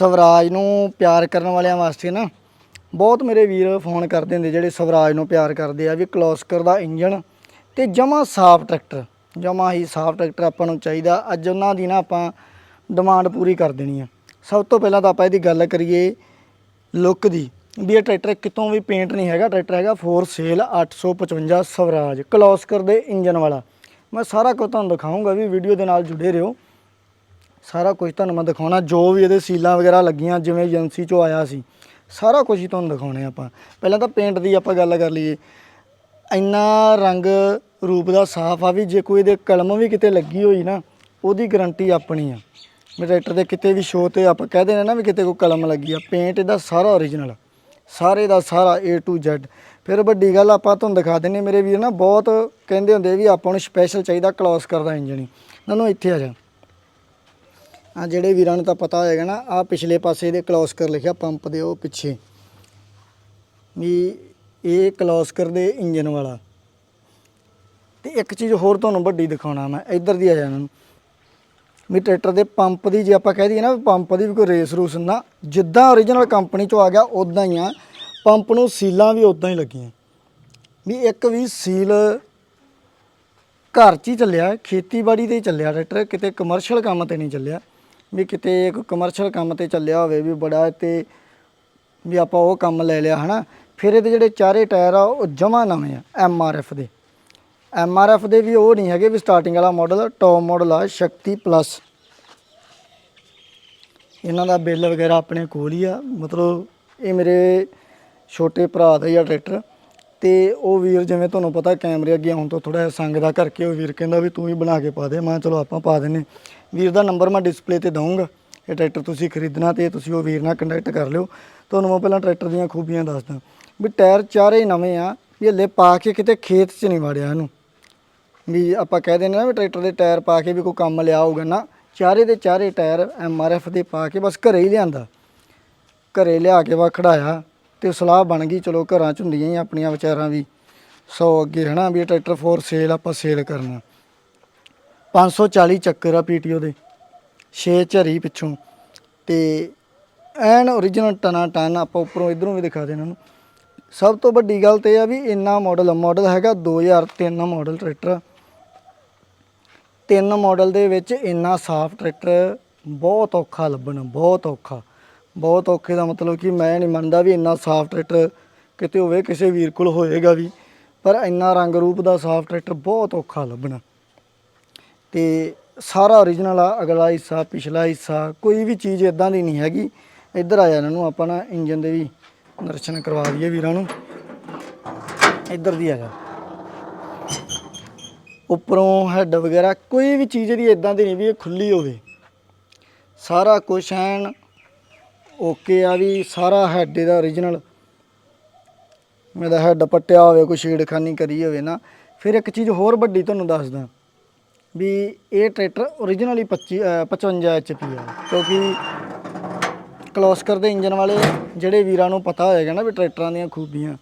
ਸਵਰਾਜ ਨੂੰ ਪਿਆਰ ਕਰਨ ਵਾਲਿਆਂ ਵਾਸਤੇ ਨਾ, ਬਹੁਤ ਮੇਰੇ ਵੀਰ ਫੋਨ ਕਰਦੇ ਹੁੰਦੇ ਜਿਹੜੇ ਸਵਰਾਜ ਨੂੰ ਪਿਆਰ ਕਰਦੇ ਆ, ਵੀ ਕਲੋਸਕਰ ਦਾ ਇੰਜਨ ਤੇ ਜਮਾ ਸਾਫ਼ ਟਰੈਕਟਰ, ਜਮਾ ਹੀ ਸਾਫ਼ ਟਰੈਕਟਰ ਆਪਾਂ ਨੂੰ ਚਾਹੀਦਾ। ਅੱਜ ਉਹਨਾਂ ਦੀ ਨਾ ਆਪਾਂ ਡਿਮਾਂਡ ਪੂਰੀ ਕਰ ਦੇਣੀ ਆ। ਸਭ ਤੋਂ ਪਹਿਲਾਂ ਤਾਂ ਆਪਾਂ ਇਹਦੀ ਗੱਲ ਕਰੀਏ ਲੁੱਕ ਦੀ, ਵੀ ਇਹ ਟਰੈਕਟਰ ਕਿਤੋਂ ਵੀ ਪੇਂਟ ਨਹੀਂ ਹੈਗਾ, ਟਰੈਕਟਰ ਹੈਗਾ ਫੋਰ ਸੇਲ 855 ਸਵਰਾਜ, ਕਲੋਸਕਰ ਦੇ ਇੰਜਨ ਵਾਲਾ। ਮੈਂ ਸਾਰਾ ਕੁਝ ਤੁਹਾਨੂੰ ਦਿਖਾਉਂਗਾ ਵੀ ਵੀਡੀਓ ਦੇ ਨਾਲ ਜੁੜੇ ਰਹੋ। ਸਾਰਾ ਕੁਝ ਤੁਹਾਨੂੰ ਮੈਂ ਦਿਖਾਉਣਾ, ਜੋ ਵੀ ਇਹਦੇ ਸੀਲਾਂ ਵਗੈਰਾ ਲੱਗੀਆਂ, ਜਿਵੇਂ ਏਜੰਸੀ ਚੋਂ ਆਇਆ ਸੀ, ਸਾਰਾ ਕੁਝ ਹੀ ਤੁਹਾਨੂੰ ਦਿਖਾਉਣੇ ਆਪਾਂ। ਪਹਿਲਾਂ ਤਾਂ ਪੇਂਟ ਦੀ ਆਪਾਂ ਗੱਲ ਕਰ ਲਈਏ। ਇੰਨਾ ਰੰਗ ਰੂਪ ਦਾ ਸਾਫ਼ ਆ ਵੀ, ਜੇ ਕੋਈ ਇਹਦੇ ਕਲਮ ਵੀ ਕਿਤੇ ਲੱਗੀ ਹੋਈ ਨਾ, ਉਹਦੀ ਗਰੰਟੀ ਆਪਣੀ ਆ। ਵੀ ਟਰੈਕਟਰ ਦੇ ਕਿਤੇ ਵੀ ਸ਼ੋਅ ਤੇ ਆਪਾਂ ਕਹਦੇ ਨੇ ਨਾ ਵੀ ਕਿਤੇ ਕੋਈ ਕਲਮ ਲੱਗੀ ਆ ਪੇਂਟ ਇਹਦਾ ਸਾਰਾ ਓਰੀਜਨਲ ਸਾਰੇ ਦਾ ਸਾਰਾ A to Z ਫਿਰ ਵੱਡੀ ਗੱਲ ਆਪਾਂ ਤੁਹਾਨੂੰ ਦਿਖਾ ਦਿੰਨੇ ਮੇਰੇ ਵੀਰ ਨਾ ਬਹੁਤ ਕਹਿੰਦੇ ਹੁੰਦੇ ਵੀ ਆਪਾਂ ਨੂੰ ਸਪੈਸ਼ਲ ਚਾਹੀਦਾ ਕਲੋਸ ਕਰਦਾ ਇੰਜਣ ਹੀ। ਨਾਨੂੰ ਇੱਥੇ ਆ ਜਾ। ਆ ਜਿਹੜੇ ਵੀਰਾਂ ਨੂੰ ਤਾਂ ਪਤਾ ਹੋਏਗਾ ਨਾ ਆ ਪਿਛਲੇ ਪਾਸੇ ਦੇ ਕਲੋਸਕਰ ਲਿਖਿਆ, ਪੰਪ ਦੇ ਉਹ ਪਿੱਛੇ। ਵੀ ਇਹ ਕਲੌਸਕਰ ਦੇ ਇੰਜਨ ਵਾਲਾ। ਤੇ ਇੱਕ ਚੀਜ਼ ਹੋਰ ਤੁਹਾਨੂੰ ਵੱਡੀ ਦਿਖਾਉਣਾ ਮੈਂ, ਇੱਧਰ ਦੀ ਆ ਜਾਣਾ ਨੂੰ। ਵੀ ਟਰੈਕਟਰ ਦੇ ਪੰਪ ਦੀ ਜੇ ਆਪਾਂ ਕਹਿ ਦਈਏ ਨਾ ਪੰਪ ਦੀ ਵੀ ਕੋਈ ਰੇਸ ਰੂਸ ਨਾ, ਜਿੱਦਾਂ origignal ਕੰਪਨੀ ਚੋਂ ਆ ਗਿਆ ਉਦਾਂ ਹੀ ਆ। ਪੰਪ ਨੂੰ ਸੀਲਾਂ ਵੀ ਉਦਾਂ ਹੀ ਲੱਗੀਆਂ। ਵੀ ਇੱਕ ਵੀ ਸੀਲ ਘਰ 'ਚ ਹੀ ਚੱਲਿਆ, ਖੇਤੀਬਾੜੀ ਤੇ ਹੀ ਚੱਲਿਆ ਟਰੈਕਟਰ, ਕਿਤੇ ਕਮਰਸ਼ੀਅਲ ਕੰਮ ਤੇ ਨਹੀਂ ਚੱਲਿਆ। ਵੀ ਕਿਤੇ ਇੱਕ ਕਮਰਸ਼ੀਅਲ ਕੰਮ ਤੇ ਚੱਲਿਆ ਹੋਵੇ ਵੀ ਬੜਾ ਤੇ ਵੀ ਆਪਾਂ ਉਹ ਕੰਮ ਲੈ ਲਿਆ, ਹਨਾ? ਫਿਰ ਇਹਦੇ ਜਿਹੜੇ ਚਾਰੇ ਟਾਇਰ ਆ, ਉਹ ਜਮਾ ਨਵੇਂ ਆ ਐਮ ਆਰ ਐਫ ਦੇ। ਐਮ ਆਰ ਐਫ ਦੇ ਵੀ ਉਹ ਨਹੀਂ ਹੈਗੇ ਵੀ ਸਟਾਰਟਿੰਗ ਵਾਲਾ ਮਾਡਲ ਟੌਪ ਮਾਡਲ ਆ, ਸ਼ਕਤੀ ਪਲੱਸ ਇਹਨਾਂ ਦਾ ਬਿੱਲ ਵਗੈਰਾ ਆਪਣੇ ਕੋਲ ਹੀ ਆ। ਮਤਲਬ ਇਹ ਮੇਰੇ ਛੋਟੇ ਭਰਾ ਦਾ ਹੀ ਆ ਟਰੈਕਟਰ ਤੇ ਉਹ ਵੀਰ ਜਿਵੇਂ ਤੁਹਾਨੂੰ ਪਤਾ ਕੈਮਰੇ ਅੱਗੇ ਆਉਣ ਤੋਂ ਥੋੜਾ ਜਿਹਾ ਸੰਗਦਾ ਕਰਕੇ ਉਹ ਵੀਰ ਕਹਿੰਦਾ ਵੀ ਤੂੰ ਹੀ ਬਣਾ ਕੇ ਪਾ ਦੇ। ਮੈਂ ਕਿਹਾ ਚਲੋ ਆਪਾਂ ਪਾ ਦਿੰਨੇ। ਵੀਰ ਦਾ ਨੰਬਰ ਮੈਂ ਡਿਸਪਲੇ ਤੇ ਦਊਂਗਾ। ਇਹ ਟਰੈਕਟਰ ਤੁਸੀਂ ਖਰੀਦਣਾ ਤੇ ਤੁਸੀਂ ਉਹ ਵੀਰ ਨਾਲ ਕੰਟੈਕਟ ਕਰ ਲਿਓ। ਤੁਹਾਨੂੰ ਮੈਂ ਪਹਿਲਾਂ ਟਰੈਕਟਰ ਦੀਆਂ ਖੂਬੀਆਂ ਦੱਸਦਾ। ਵੀ ਟਾਇਰ ਚਾਰੇ ਨਵੇਂ ਆ, ਵੀ ਹਲੇ ਪਾ ਕੇ ਕਿਤੇ ਖੇਤ 'ਚ ਨਹੀਂ ਵੜਿਆ ਇਹਨੂੰ। ਵੀ ਆਪਾਂ ਕਹਿ ਦਿੰਦੇ ਨਾ ਵੀ ਟਰੈਕਟਰ ਦੇ ਟਾਇਰ ਪਾ ਕੇ ਵੀ ਕੋਈ ਕੰਮ ਲਿਆ ਹੋਊਗਾ ਨਾ, ਚਾਰੇ ਦੇ ਚਾਰੇ ਟਾਇਰ ਐਮ ਆਰ ਐਫ ਦੇ ਪਾ ਕੇ ਬਸ ਘਰੇ ਹੀ ਲਿਆਂਦਾ। ਘਰੇ ਲਿਆ ਕੇ ਵਾ ਖੜਾਇਆ। ਤੇ ਸਲਾਹ ਬਣ ਗਈ, ਚਲੋ ਘਰਾਂ ਚ ਹੁੰਦੀਆਂ ਹੀ ਆਪਣੀਆਂ ਵਿਚਾਰਾਂ ਵੀ। ਸੋ ਅੱਗੇ ਹਨਾ ਵੀ ਇਹ ਟਰੈਕਟਰ ਫੋਰ ਸੇਲ ਆਪਾਂ ਸੇਲ ਕਰਨਾ। 540 ਚੱਕਰ ਆ ਪੀਟੀਓ ਦੇ 6 ਝਰੀ ਪਿੱਛੋਂ। ਤੇ ਐਨ origignal ਟਨਾ ਟਨ ਆਪਾਂ ਉੱਪਰੋਂ ਇਧਰੋਂ ਵੀ ਦਿਖਾ ਦੇ ਇਹਨਾਂ ਨੂੰ ਸਭ ਤੋਂ ਵੱਡੀ ਗੱਲ ਤੇ ਇਹ ਆ ਵੀ ਇੰਨਾ ਮਾਡਲ ਮਾਡਲ ਹੈਗਾ 2003 ਮਾਡਲ ਟਰੈਕਟਰ ਤਿੰਨ ਮਾਡਲ ਦੇ ਵਿੱਚ ਇੰਨਾ ਸਾਫ਼ ਟਰੈਕਟਰ ਬਹੁਤ ਔਖਾ ਲੱਭਣਾ, ਬਹੁਤ ਔਖਾ। ਬਹੁਤ ਔਖੇ ਦਾ ਮਤਲਬ ਕਿ ਮੈਂ ਨਹੀਂ ਮੰਨਦਾ ਵੀ ਇੰਨਾ ਸਾਫ਼ ਟਰੈਕਟਰ ਕਿਤੇ ਹੋਵੇ, ਕਿਸੇ ਵੀਰ ਕੋਲ ਹੋਏਗਾ ਵੀ। ਪਰ ਇੰਨਾ ਰੰਗ ਰੂਪ ਦਾ ਸਾਫ਼ ਟਰੈਕਟਰ ਬਹੁਤ ਔਖਾ ਲੱਭਣਾ। ਤੇ ਸਾਰਾ ਓਰੀਜਨਲ ਆ, ਅਗਲਾ ਹਿੱਸਾ, ਪਿਛਲਾ ਹਿੱਸਾ, ਕੋਈ ਵੀ ਚੀਜ਼ ਇਦਾਂ ਦੀ ਨਹੀਂ ਹੈਗੀ। ਇੱਧਰ ਆਇਆ ਇਹਨਾਂ ਨੂੰ ਆਪਾਂ ਨਾ ਇੰਜਨ ਦੇ ਵੀ ਦਰਸ਼ਨ ਕਰਵਾ ਦਈਏ ਵੀਰਾਂ ਨੂੰ। ਇੱਧਰ ਦੀ ਆ ਜਾ। ਉੱਪਰੋਂ ਹੈੱਡ ਵਗੈਰਾ ਕੋਈ ਵੀ ਚੀਜ਼ ਇਹਦੀ ਇਦਾਂ ਦੀ ਨਹੀਂ ਵੀ ਇਹ ਖੁੱਲੀ ਹੋਵੇ। ਸਾਰਾ ਕੁਝ ਐਨ ਓਕੇ ਆ ਵੀ ਸਾਰਾ ਹੈੱਡ ਇਹਦਾ origignal ਮੇਰਾ ਹੈੱਡ ਪੱਟਿਆ ਹੋਵੇ, ਕੋਈ ਛੇੜਖਾਨੀ ਕਰੀ ਹੋਵੇ ਨਾ। ਫਿਰ ਇੱਕ ਚੀਜ਼ ਹੋਰ ਵੱਡੀ ਤੁਹਾਨੂੰ ਦੱਸਦਾ ਵੀ ਇਹ ਟਰੈਕਟਰ originally 25 ਅਹ 55 HP ਆ। ਕਿਉਂਕਿ ਕਲੋਸਕਰ ਦੇ ਇੰਜਨ ਵਾਲੇ, ਜਿਹੜੇ ਵੀਰਾਂ ਨੂੰ ਪਤਾ ਹੋਏਗਾ ਨਾ ਵੀ ਟਰੈਕਟਰਾਂ ਦੀਆਂ ਖੂਬੀਆਂ,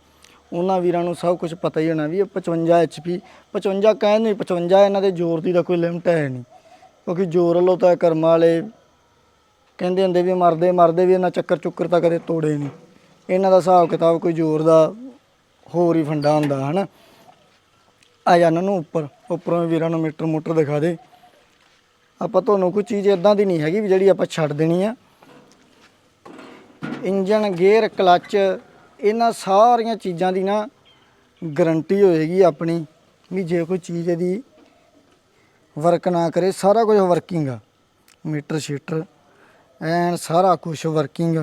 ਉਹਨਾਂ ਵੀਰਾਂ ਨੂੰ ਸਭ ਕੁਝ ਪਤਾ ਹੀ ਹੋਣਾ ਵੀ ਇਹ 55 HP 55 ਕਹਿਣ ਨਹੀਂ 55 ਇਹਨਾਂ ਦੇ ਜ਼ੋਰ ਦੀ ਤਾਂ ਕੋਈ ਲਿਮਟ ਹੈ ਨਹੀਂ। ਕਿਉਂਕਿ ਜ਼ੋਰ ਵੱਲੋਂ ਤਾਂ ਕਰਮਾਂ ਵਾਲੇ ਕਹਿੰਦੇ ਹੁੰਦੇ ਵੀ ਮਰਦੇ ਮਰਦੇ ਵੀ ਇਹਨਾਂ ਚੱਕਰ ਚੁੱਕਰ ਤਾਂ ਕਦੇ ਤੋੜੇ ਨਹੀਂ। ਇਹਨਾਂ ਦਾ ਹਿਸਾਬ ਕਿਤਾਬ ਕੋਈ ਜ਼ੋਰ ਦਾ ਹੋਰ ਹੀ ਫੰਡਾ ਹੁੰਦਾ, ਹਨਾ? ਆ ਜਾਣ ਨੂੰ ਉੱਪਰ, ਉੱਪਰੋਂ ਵੀਰਾਂ ਨੂੰ ਮੀਟਰ ਮੋਟਰ ਦਿਖਾ ਦੇ। ਆਪਾਂ ਤੁਹਾਨੂੰ ਕੋਈ ਚੀਜ਼ ਇਦਾਂ ਦੀ ਨਹੀਂ ਹੈਗੀ ਵੀ ਜਿਹੜੀ ਆਪਾਂ ਛੱਡ ਦੇਣੀ ਆ। ਇੰਜਨ ਗੇਅਰ, ਕਲੱਚ, ਇਹਨਾਂ ਸਾਰੀਆਂ ਚੀਜ਼ਾਂ ਦੀ ਨਾ ਗਰੰਟੀ ਹੋਏਗੀ ਆਪਣੀ ਵੀ ਜੇ ਕੋਈ ਚੀਜ਼ ਇਹਦੀ ਵਰਕ ਨਾ ਕਰੇ, ਸਾਰਾ ਕੁਝ ਵਰਕਿੰਗ ਆ। Metre, sheeter. ਐਨ ਸਾਰਾ ਕੁਝ ਵਰਕਿੰਗ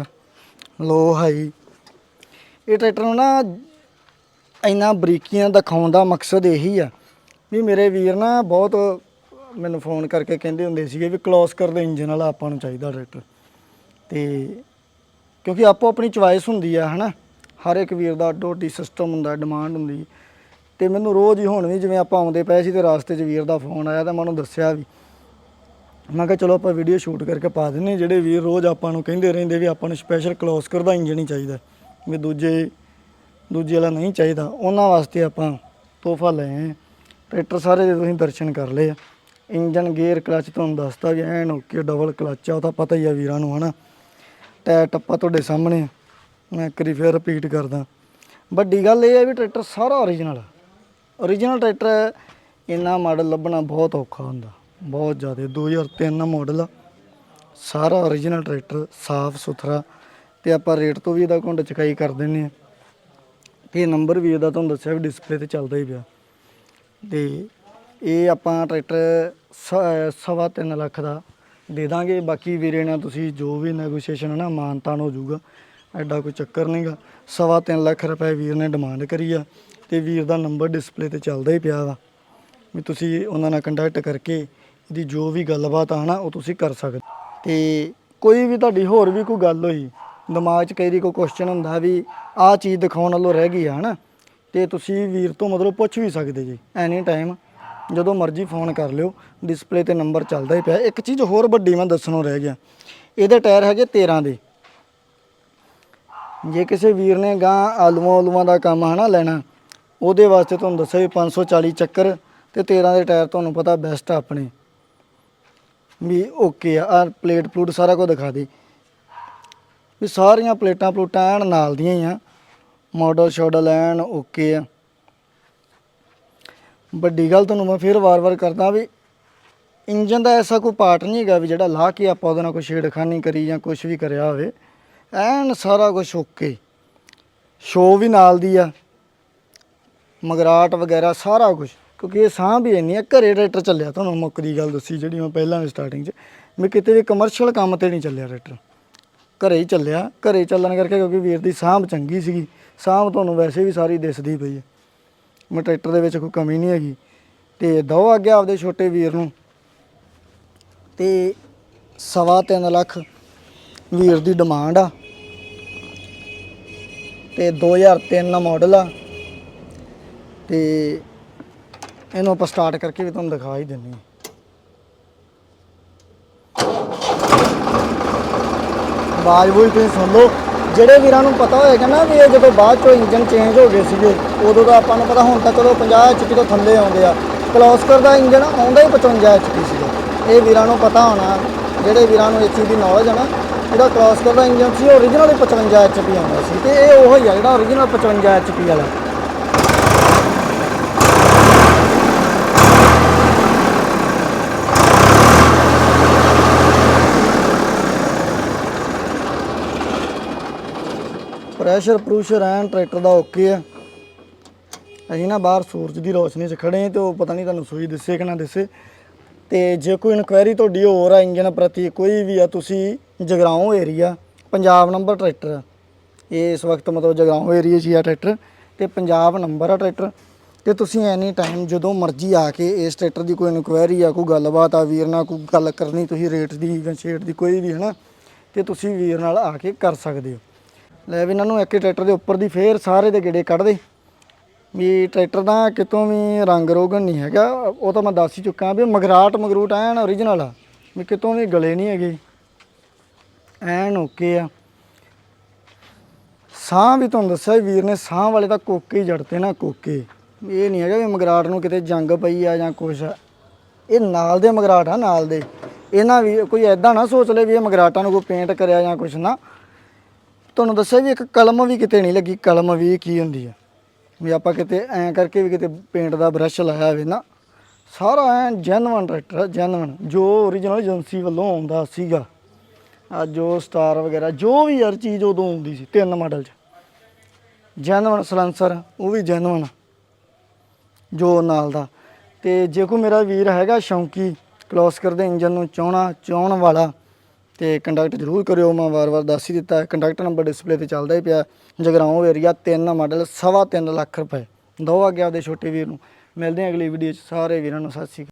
ਲੋ ਹਾਈ। ਇਹ ਟਰੈਕਟਰ ਨੂੰ ਨਾ ਇੰਨਾ ਬਰੀਕੀਆਂ ਦਿਖਾਉਣ ਦਾ ਮਕਸਦ ਇਹੀ ਆ ਵੀ ਮੇਰੇ ਵੀਰ ਨਾ ਬਹੁਤ ਮੈਨੂੰ ਫੋਨ ਕਰਕੇ ਕਹਿੰਦੇ ਹੁੰਦੇ ਸੀਗੇ ਵੀ ਕਲੋਸਕਰ ਦੇ ਇੰਜਨ ਵਾਲਾ, ਆਪਾਂ ਨੂੰ ਚਾਹੀਦਾ ਟਰੈਕਟਰ। ਤੇ ਕਿਉਂਕਿ ਆਪੋ ਆਪਣੀ ਚੁਆਇਸ ਹੁੰਦੀ ਆ, ਹਨਾ? ਹਰ ਇੱਕ ਵੀਰ ਦਾ ਅੱਡੋ ਅੱਡੀ ਸਿਸਟਮ ਹੁੰਦਾ ਡਿਮਾਂਡ ਹੁੰਦੀ। ਤੇ ਮੈਨੂੰ ਰੋਜ਼ ਹੀ ਹੁਣ ਵੀ ਜਿਵੇਂ ਆਪਾਂ ਆਉਂਦੇ ਪਏ ਸੀ ਤੇ ਰਾਸਤੇ 'ਚ ਵੀਰ ਦਾ ਫੋਨ ਆਇਆ ਤਾਂ ਮੈਂ ਉਹਨੂੰ ਦੱਸਿਆ ਵੀ ਮੈਂ ਕਿਹਾ ਚਲੋ ਆਪਾਂ ਵੀਡੀਓ ਸ਼ੂਟ ਕਰਕੇ ਪਾ ਦਿੰਨੇ ਹਾਂ। ਜਿਹੜੇ ਵੀਰ ਰੋਜ਼ ਆਪਾਂ ਨੂੰ ਕਹਿੰਦੇ ਰਹਿੰਦੇ ਵੀ ਆਪਾਂ ਨੂੰ ਸਪੈਸ਼ਲ ਕਲੋਸਕਰ ਦਾ ਇੰਜਨ ਹੀ ਚਾਹੀਦਾ, ਵੀ ਦੂਜੇ ਦੂਜੇ ਵਾਲਾ ਨਹੀਂ ਚਾਹੀਦਾ, ਉਹਨਾਂ ਵਾਸਤੇ ਆਪਾਂ ਤੋਹਫਾ ਲਏ ਆਏ ਟਰੈਕਟਰ ਸਾਰੇ ਦੇ ਤੁਸੀਂ ਦਰਸ਼ਨ ਕਰ ਲਏ ਆ। ਇੰਜਨ ਗੇਅਰ ਕਲੱਚ ਤੁਹਾਨੂੰ ਦੱਸਤਾ ਵੀ ਐਨ ਓਕੇ ਡਬਲ ਕਲੱਚ ਆ, ਉਹ ਤਾਂ ਪਤਾ ਹੀ ਆ ਵੀਰਾਂ ਨੂੰ, ਹਨਾ। ਟਾਇਰ ਟੱਪਾ ਤੁਹਾਡੇ ਸਾਹਮਣੇ ਆ। ਮੈਂ ਇੱਕ ਵਾਰੀ ਫਿਰ ਰਿਪੀਟ ਕਰਦਾ। ਵੱਡੀ ਗੱਲ ਇਹ ਹੈ ਵੀ ਟਰੈਕਟਰ ਸਾਰਾ ਓਰੀਜਨਲ ਓਰੀਜਨਲ ਟਰੈਕਟਰ ਇੰਨਾ ਮਾਡਲ ਲੱਭਣਾ ਬਹੁਤ ਔਖਾ ਹੁੰਦਾ। ਬਹੁਤ ਜ਼ਿਆਦਾ। 2003 ਮਾਡਲ ਆ। ਸਾਰਾ ਓਰੀਜਨਲ ਟਰੈਕਟਰ ਸਾਫ਼ ਸੁਥਰਾ। ਤੇ ਆਪਾਂ ਰੇਟ ਤੋਂ ਵੀ ਇਹਦਾ ਘੁੰਡ ਚਕਾਈ ਕਰ ਦਿੰਨੇ ਆ ਤੇ ਨੰਬਰ ਵੀ ਇਹਦਾ ਤੁਹਾਨੂੰ ਦੱਸਿਆ ਵੀ ਡਿਸਪਲੇ ਤੇ ਚੱਲਦਾ ਹੀ ਪਿਆ। ਤੇ ਇਹ ਆਪਾਂ ਟਰੈਕਟਰ ਸਵਾ ਤਿੰਨ ਲੱਖ ਦਾ ਦੇ ਦਾਂਗੇ। ਬਾਕੀ ਵੀਰੇ ਨਾਲ ਤੁਸੀਂ ਜੋ ਵੀ ਨੈਗੋਸ਼ੀਏਸ਼ਨ ਹੈ ਨਾ, ਮਾਨਤਾਨ ਹੋ ਜਾਊਗਾ। ਐਡਾ ਕੋਈ ਚੱਕਰ ਨਹੀਂਗਾ ਸਵਾ ਤਿੰਨ ਲੱਖ ਰੁਪਏ ਵੀਰ ਨੇ ਡਿਮਾਂਡ ਕਰੀ ਆ। ਤੇ ਵੀਰ ਦਾ ਨੰਬਰ ਡਿਸਪਲੇ ਤੇ ਚੱਲਦਾ ਹੀ ਪਿਆ ਵਾ। ਵੀ ਤੁਸੀਂ ਉਹਨਾਂ ਨਾਲ ਕੰਟੈਕਟ ਕਰਕੇ ਦੀ ਜੋ ਵੀ ਗੱਲਬਾਤ ਆ ਨਾ ਉਹ ਤੁਸੀਂ ਕਰ ਸਕਦੇ ਤੇ ਕੋਈ ਵੀ ਤੁਹਾਡੀ ਹੋਰ ਵੀ ਕੋਈ ਗੱਲ ਹੋਈ, ਦਿਮਾਗ 'ਚ ਕਈ ਦੀ ਕੋਈ ਕੁਐਸਚਨ ਹੁੰਦਾ ਵੀ ਆਹ ਚੀਜ਼ ਦਿਖਾਉਣ ਨਾਲੋਂ ਰਹਿ ਗਈ ਆ ਹਨਾ, ਤੇ ਤੁਸੀਂ ਵੀਰ ਤੋਂ ਮਤਲਬ ਪੁੱਛ ਵੀ ਸਕਦੇ ਜੀ ਐਨੀ ਟਾਈਮ ਜਦੋਂ ਮਰਜ਼ੀ ਫੋਨ ਕਰ ਲਿਓ ਡਿਸਪਲੇ ਤੇ ਨੰਬਰ ਚੱਲਦਾ ਹੀ ਪਿਆ। ਇੱਕ ਚੀਜ਼ ਹੋਰ ਵੱਡੀ ਮੈਂ ਦੱਸਣੋਂ ਰਹਿ ਗਿਆ, ਇਹਦੇ ਟਾਇਰ ਹੈਗੇ 13 ਦੇ। ਜੇ ਕਿਸੇ ਵੀਰ ਨੇ ਗਾਂ ਆਲੂਆਂ ਆਲੂਆਂ ਦਾ ਕੰਮ ਹਨਾ ਲੈਣਾ, ਉਹਦੇ ਵਾਸਤੇ ਤੁਹਾਨੂੰ ਦੱਸਿਆ ਵੀ 540 ਚੱਕਰ, ਤੇ 13 ਦੇ ਟਾਇਰ ਤੁਹਾਨੂੰ ਪਤਾ ਬੈਸਟ ਆ ਆਪਣੇ। ਵੀ ਓਕੇ ਆ, ਆਹ ਪਲੇਟ ਪਲੂਟ ਸਾਰਾ ਕੁਝ ਦਿਖਾ ਦੇ। ਵੀ ਸਾਰੀਆਂ ਪਲੇਟਾਂ ਪਲੂਟਾਂ ਐਨ ਨਾਲ ਦੀਆਂ ਹੀ ਆ। ਮਾਡਲ ਸ਼ਾਡਲ ਐਨ ਓਕੇ ਆ। ਵੱਡੀ ਗੱਲ ਤੁਹਾਨੂੰ ਮੈਂ ਫਿਰ ਵਾਰ-ਵਾਰ ਕਰਦਾ ਵੀ ਇੰਜਨ ਦਾ ਐਸਾ ਕੋਈ ਪਾਰਟ ਨਹੀਂ ਹੈਗਾ ਵੀ ਜਿਹੜਾ ਲਾ ਕੇ ਆਪਾਂ ਉਹਦੇ ਨਾਲ ਕੋਈ ਛੇੜਖਾਨੀ ਕਰੀ ਜਾਂ ਕੁਝ ਵੀ ਕਰਿਆ ਹੋਵੇ। ਐਨ ਸਾਰਾ ਕੁਝ ਓਕੇ ਸ਼ੋ ਵੀ ਨਾਲ ਦੀ ਆ। ਮਗਰਾਟ ਵਗੈਰਾ ਸਾਰਾ ਕੁਝ ਕਿਉਂਕਿ ਇਹ ਸਾਹ ਵੀ ਇੰਨੀ ਆ, ਘਰੇ ਟਰੈਕਟਰ ਚੱਲਿਆ ਤੁਹਾਨੂੰ ਮੁੱਕ ਦੀ ਗੱਲ ਦੱਸੀ, ਜਿਹੜੀ ਮੈਂ ਪਹਿਲਾਂ ਵੀ ਸਟਾਰਟਿੰਗ 'ਚ। ਮੈਂ ਕਿਤੇ ਵੀ ਕਮਰਸ਼ੀਅਲ ਕੰਮ ਤੇ ਨਹੀਂ ਚੱਲਿਆ ਟਰੈਕਟਰ। ਘਰੇ ਹੀ ਚੱਲਿਆ, ਘਰੇ ਚੱਲਣ ਕਰਕੇ ਕਿਉਂਕਿ ਵੀਰ ਦੀ ਸਾਂਭ ਚੰਗੀ ਸੀਗੀ। ਸਾਂਭ ਤੁਹਾਨੂੰ ਵੈਸੇ ਵੀ ਸਾਰੀ ਦਿਸਦੀ ਪਈ ਹੈ ਮੈਂ ਟਰੈਕਟਰ ਦੇ ਵਿੱਚ ਕੋਈ ਕਮੀ ਨਹੀਂ ਹੈਗੀ। ਤੇ ਦੋ ਅੱਗੇ ਆਪਦੇ ਛੋਟੇ ਵੀਰ ਨੂੰ। ਤੇ ਸਵਾ ਤਿੰਨ ਲੱਖ ਵੀਰ ਦੀ ਡਿਮਾਂਡ ਆ। ਤੇ 2003 ਮਾਡਲ ਆ। ਤੇ ਇਹਨੂੰ ਆਪਾਂ ਸਟਾਰਟ ਕਰਕੇ ਵੀ ਤੁਹਾਨੂੰ ਦਿਖਾ ਹੀ ਦਿੰਦੇ ਹਾਂ। ਆਵਾਜ਼ ਬੋਲ ਤੁਸੀਂ ਸੁਣ ਲਓ। ਜਿਹੜੇ ਵੀਰਾਂ ਨੂੰ ਪਤਾ ਹੋਏਗਾ ਨਾ ਵੀ ਇਹ ਜਦੋਂ ਬਾਅਦ ਚੋਂ ਇੰਜਨ ਚੇਂਜ ਹੋ ਗਏ ਸੀਗੇ, ਉਦੋਂ ਦਾ ਆਪਾਂ ਨੂੰ ਪਤਾ ਹੁਣ ਤਾਂ ਚਲੋ 50 ਐਚਪੀ ਤੋਂ ਥੱਲੇ ਆਉਂਦੇ ਆ। ਕਲੋਸਕਰ ਦਾ ਇੰਜਨ ਆਉਂਦਾ ਹੀ 55 ਐਚਪੀ ਸੀਗਾ। ਇਹ ਵੀਰਾਂ ਨੂੰ ਪਤਾ ਹੋਣਾ, ਜਿਹੜੇ ਵੀਰਾਂ ਨੂੰ ਇਸ ਚੀਜ਼ ਦੀ ਨੌਲੇਜ ਹੈ ਨਾ ਜਿਹੜਾ ਕਲੋਸਕਰ ਦਾ ਇੰਜਨ ਸੀ ਉਹ origignal ਹੀ 55 ਐਚਪੀ ਆਉਂਦਾ ਸੀ। ਤੇ ਇਹ ਉਹ ਹੀ ਆ ਜਿਹੜਾ origignal 55 ਐਚਪੀ ਵਾਲਾ। ਪ੍ਰੈਸ਼ਰ ਪ੍ਰੂਸ਼ਰ ਐਨ ਟਰੈਕਟਰ ਦਾ ਓਕੇ ਆ ਅਸੀਂ ਨਾ ਬਾਹਰ ਸੂਰਜ ਦੀ ਰੋਸ਼ਨੀ 'ਚ ਖੜੇ ਹਾਂ ਤੇ ਉਹ ਪਤਾ ਨਹੀਂ ਤੁਹਾਨੂੰ ਸੂਈ ਦਿਸੇ ਕਿ ਨਾ ਦਿਸੇ। ਤੇ ਜੇ ਕੋਈ ਇਨਕੁਆਇਰੀ ਤੁਹਾਡੀ ਹੋਰ ਆ ਇੰਜਨ ਪ੍ਰਤੀ, ਕੋਈ ਵੀ ਆ, ਤੁਸੀਂ Jagraon area Punjab number tractor ਆ। ਇਹ ਇਸ ਵਕਤ ਮਤਲਬ ਜਗਰਾਉਂ ਏਰੀਆ 'ਚ ਹੀ ਆ ਟਰੈਕਟਰ ਤੇ ਪੰਜਾਬ ਨੰਬਰ ਆ ਟਰੈਕਟਰ ਤੇ ਤੁਸੀਂ ਐਨੀ ਟਾਈਮ ਜਦੋਂ ਮਰਜ਼ੀ ਆ ਕੇ ਇਸ ਟਰੈਕਟਰ ਦੀ ਕੋਈ ਇਨਕੁਆਇਰੀ ਆ, ਕੋਈ ਗੱਲਬਾਤ ਆ, ਵੀਰ ਨਾਲ ਕੋਈ ਗੱਲ ਕਰਨੀ, ਤੁਸੀਂ ਰੇਟ ਦੀ ਜਾਂ ਛੇੜ ਦੀ ਕੋਈ ਵੀ, ਹਨਾ, ਤੇ ਤੁਸੀਂ ਵੀਰ ਨਾਲ ਆ ਕੇ ਕਰ ਸਕਦੇ ਹੋ। ਲੈ ਵੀ ਇਹਨਾਂ ਨੂੰ ਇੱਕ ਟਰੈਕਟਰ ਦੇ ਉੱਪਰ ਦੀ ਫੇਰ ਸਾਰੇ ਦੇ ਗੇੜੇ ਕੱਢ ਦੇ। ਵੀ ਟਰੈਕਟਰ ਦਾ ਕਿਤੋਂ ਵੀ ਰੰਗ ਰੋਗਨ ਨਹੀਂ ਹੈਗਾ। ਉਹ ਤਾਂ ਮੈਂ ਦੱਸ ਹੀ ਚੁੱਕਾ ਵੀ ਮਗਰਾਟ ਮਗਰੂਟ ਐਨ ਓਰੀਜਨਲ ਆ। ਵੀ ਕਿਤੋਂ ਵੀ ਗਲੇ ਨਹੀਂ ਹੈਗੇ। ਐਨ ਓਕੇ ਆ। ਸਾਹ ਵੀ ਤੁਹਾਨੂੰ ਦੱਸਿਆ ਵੀਰ ਨੇ, ਸਾਹ ਵਾਲੇ ਤਾਂ ਕੋਕੇ ਹੀ ਜੜਤੇ ਨਾ ਕੋਕੇ। ਇਹ ਨਹੀਂ ਹੈਗਾ ਵੀ ਮਗਰਾਟ ਨੂੰ ਕਿਤੇ ਜੰਗ ਪਈ ਆ ਜਾਂ ਕੁਛ ਇਹ ਨਾਲ ਦੇ ਮਗਰਾਟ ਆ, ਨਾਲ ਦੇ। ਇਹਨਾਂ ਵੀ ਕੋਈ ਐਦਾਂ ਨਾ ਸੋਚ ਲੈ ਵੀ ਇਹ ਮਗਰਾਟਾਂ ਨੂੰ ਕੋਈ ਪੇਂਟ ਕਰਿਆ ਜਾਂ ਕੁਛ ਨਾ। ਤੁਹਾਨੂੰ ਦੱਸਿਆ ਵੀ ਇੱਕ ਕਲਮ ਵੀ ਕਿਤੇ ਨਹੀਂ ਲੱਗੀ, ਕਲਮ ਵੀ ਕੀ ਹੁੰਦੀ ਆ। ਵੀ ਆਪਾਂ ਕਿਤੇ ਐਂ ਕਰਕੇ ਵੀ ਕਿਤੇ ਪੇਂਟ ਦਾ ਬ੍ਰਸ਼ ਲਾਇਆ ਹੋਵੇ ਨਾ, ਸਾਰਾ ਐ ਜੈਨੂਇਨ ਟਰੈਕਟਰ ਜੈਨੂਇਨ ਜੋ ਓਰੀਜਨਲ ਏਜੰਸੀ ਵੱਲੋਂ ਆਉਂਦਾ ਸੀਗਾ ਆ ਜੋ ਸਟਾਰ ਵਗੈਰਾ, ਜੋ ਵੀ ਯਾਰ ਚੀਜ਼ ਉਦੋਂ ਆਉਂਦੀ ਸੀ, ਤਿੰਨ ਮਾਡਲ 'ਚ। ਜੈਨੂਇਨ ਸਲੈਂਸਰ ਉਹ ਵੀ ਜੈਨੂਇਨ ਜੋ ਨਾਲ ਦਾ। ਤੇ ਜੇ ਕੋਈ ਮੇਰਾ ਵੀਰ ਹੈਗਾ ਸ਼ੌਂਕੀ ਕਲੋਸਕਰ ਦੇ ਇੰਜਨ ਨੂੰ ਚਾਹਣਾ ਚਾਹਣ ਵਾਲਾ ਤੇ ਕੰਟੈਕਟ ਜ਼ਰੂਰ ਕਰਿਓ, ਮੈਂ ਵਾਰ-ਵਾਰ ਦੱਸ ਹੀ ਦਿੱਤਾ। ਕੰਟੈਕਟ ਨੰਬਰ ਡਿਸਪਲੇ ਤੇ ਚੱਲਦਾ ਹੀ ਪਿਆ। ਜਗਰਾਉਂ ਏਰੀਆ 3 ਮਾਡਲ ਸਵਾ ਤਿੰਨ ਲੱਖ ਰੁਪਏ। ਦੋ ਆ ਗਿਆ ਆਪਦੇ ਛੋਟੇ ਵੀਰ ਨੂੰ। ਮਿਲਦੇ ਹਾਂ ਅਗਲੀ ਵੀਡੀਓ 'ਚ। ਸਾਰੇ ਵੀਰਾਂ ਨੂੰ ਸਤਿ ਸ਼੍ਰੀ ਅਕਾਲ।